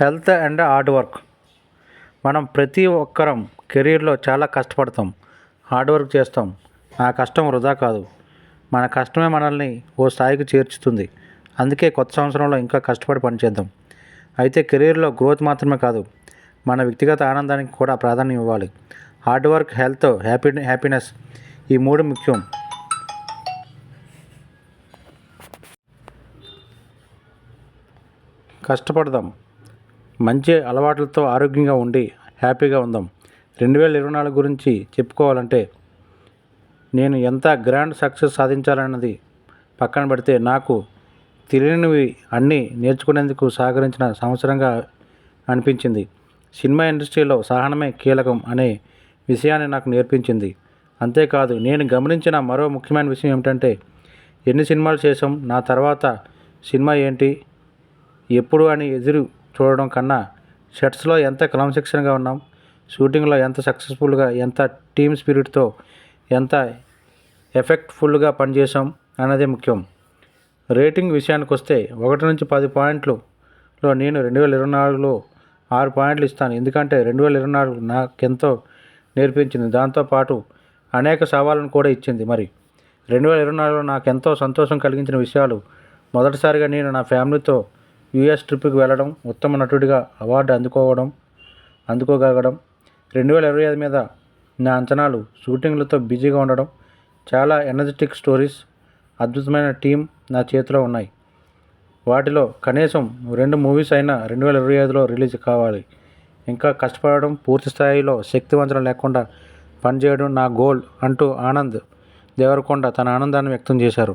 Health and hard work. మనం ప్రతి ఒక్కరం కెరీర్లో చాలా కష్టపడతాం. హార్డ్ వర్క్ చేస్తాం. ఆ కష్టం వృధా కాదు. మన కష్టమే మనల్ని ఓ స్థాయికి చేర్చుతుంది. అందుకే కొత్త సంవత్సరంలో ఇంకా కష్టపడి పనిచేద్దాం అయితే కెరీర్లో గ్రోత్ మాత్రమే కాదు మన వ్యక్తిగత ఆనందానికి కూడా ప్రాధాన్యం ఇవ్వాలి. Hard work health happy happiness ఈ మూడు ముఖ్యం. కష్టపడదాం. మంచి అలవాట్లతో ఆరోగ్యంగా ఉండి హ్యాపీగా ఉందాం. రెండు వేల ఇరవై నాలుగు గురించి చెప్పుకోవాలంటే నేను ఎంత గ్రాండ్ సక్సెస్ సాధించాలన్నది పక్కన పెడితే నాకు తెలియనివి అన్నీ నేర్చుకునేందుకు సహకరించిన సంవత్సరంగా అనిపించింది. సినిమా ఇండస్ట్రీలో సహనమే కీలకం అనే విషయాన్ని నాకు నేర్పించింది. అంతేకాదు నేను గమనించిన మరో ముఖ్యమైన విషయం ఏమిటంటే ఎన్ని సినిమాలు చేసాం నా తర్వాత సినిమా ఏంటి ఎప్పుడు అని ఎదురు చూడడం కన్నా షర్ట్స్లో ఎంత క్రమశిక్షణగా ఉన్నాం షూటింగ్లో ఎంత సక్సెస్ఫుల్గా ఎంత టీమ్ స్పిరిట్తో ఎంత ఎఫెక్ట్ఫుల్గా పనిచేసాం అన్నదే ముఖ్యం. రేటింగ్ విషయానికి వస్తే ఒకటి నుంచి పది పాయింట్లులో నేను రెండు వేల ఇరవై నాలుగులో ఆరు పాయింట్లు ఇస్తాను. ఎందుకంటే రెండు వేల ఇరవై నాలుగు నాకెంతో నేర్పించింది. దాంతోపాటు అనేక సవాళ్ళను కూడా ఇచ్చింది. మరి రెండు వేల ఇరవై నాలుగులో నాకు ఎంతో సంతోషం కలిగించిన విషయాలు మొదటిసారిగా నేను నా ఫ్యామిలీతో యూఎస్ ట్రిప్కి వెళ్ళడం ఉత్తమ నటుడిగా అవార్డు అందుకోవడం అందుకోగలగడం రెండు వేల ఇరవై ఐదు మీద నా అంచనాలు షూటింగ్లతో బిజీగా ఉండడం చాలా ఎనర్జెటిక్ స్టోరీస్ అద్భుతమైన టీం నా చేతిలో ఉన్నాయి. వాటిలో కనీసం రెండు మూవీస్ అయినా రెండు వేల ఇరవై ఐదులో రిలీజ్ కావాలి. ఇంకా కష్టపడడం పూర్తి స్థాయిలో శక్తివంచన లేకుండా పనిచేయడం నా గోల్ అంటూ ఆనంద్ దేవరకొండ తన ఆనందాన్ని వ్యక్తం చేశారు.